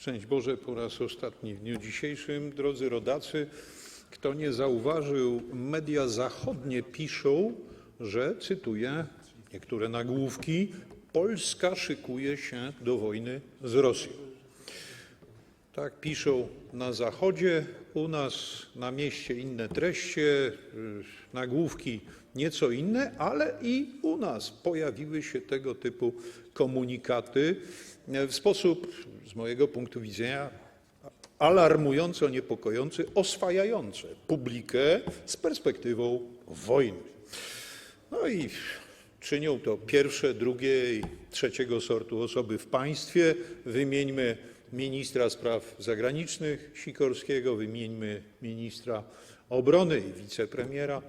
Szczęść Boże po raz ostatni w dniu dzisiejszym. Drodzy rodacy, kto nie zauważył, media zachodnie piszą, że, cytuję niektóre nagłówki, Polska szykuje się do wojny z Rosją. Tak piszą na Zachodzie, u nas na mieście inne treści, y, nagłówki nieco inne, ale i u nas pojawiły się tego typu komunikaty e, w sposób, z mojego punktu widzenia, alarmująco niepokojący, oswajające publikę z perspektywą wojny. Czynią to pierwsze, drugie i trzeciego sortu osoby w państwie. Wymieńmy ministra spraw zagranicznych Sikorskiego, wymieńmy ministra obrony i wicepremiera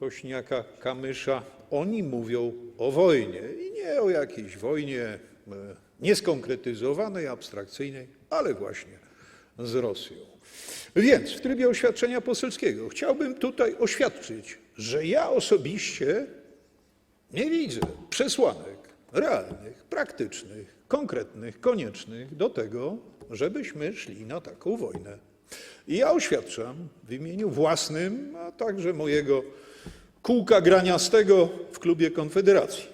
Kośniaka-Kamysza. Oni mówią o wojnie i nie o jakiejś wojnie e, nieskonkretyzowanej, abstrakcyjnej, ale właśnie z Rosją. Więc w trybie oświadczenia poselskiego chciałbym tutaj oświadczyć, że ja osobiście nie widzę przesłanek realnych, praktycznych, konkretnych, koniecznych do tego, żebyśmy szli na taką wojnę. I ja oświadczam w imieniu własnym, a także mojego kółka graniastego w klubie Konfederacji,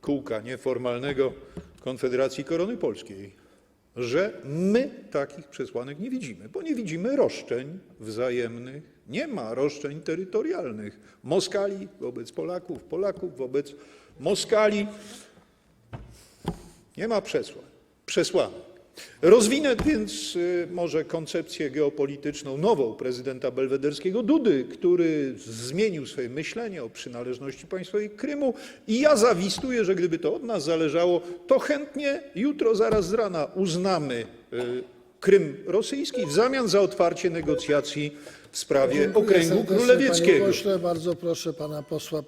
kółka nieformalnego Konfederacji Korony Polskiej, że my takich przesłanek nie widzimy, bo nie widzimy roszczeń wzajemnych, nie ma roszczeń terytorialnych Moskali wobec Polaków, Polaków wobec Moskali. Nie ma przesłanek. przesłanek. Rozwinę więc y, może koncepcję geopolityczną nową prezydenta belwederskiego Dudy, który zmienił swoje myślenie o przynależności państwowej Krymu i ja zawistuję, że gdyby to od nas zależało, to chętnie jutro zaraz z rana uznamy y, Krym rosyjski w zamian za otwarcie negocjacji w sprawie okręgu serdecznie, Panie królewieckiego. pośle, bardzo proszę pana posła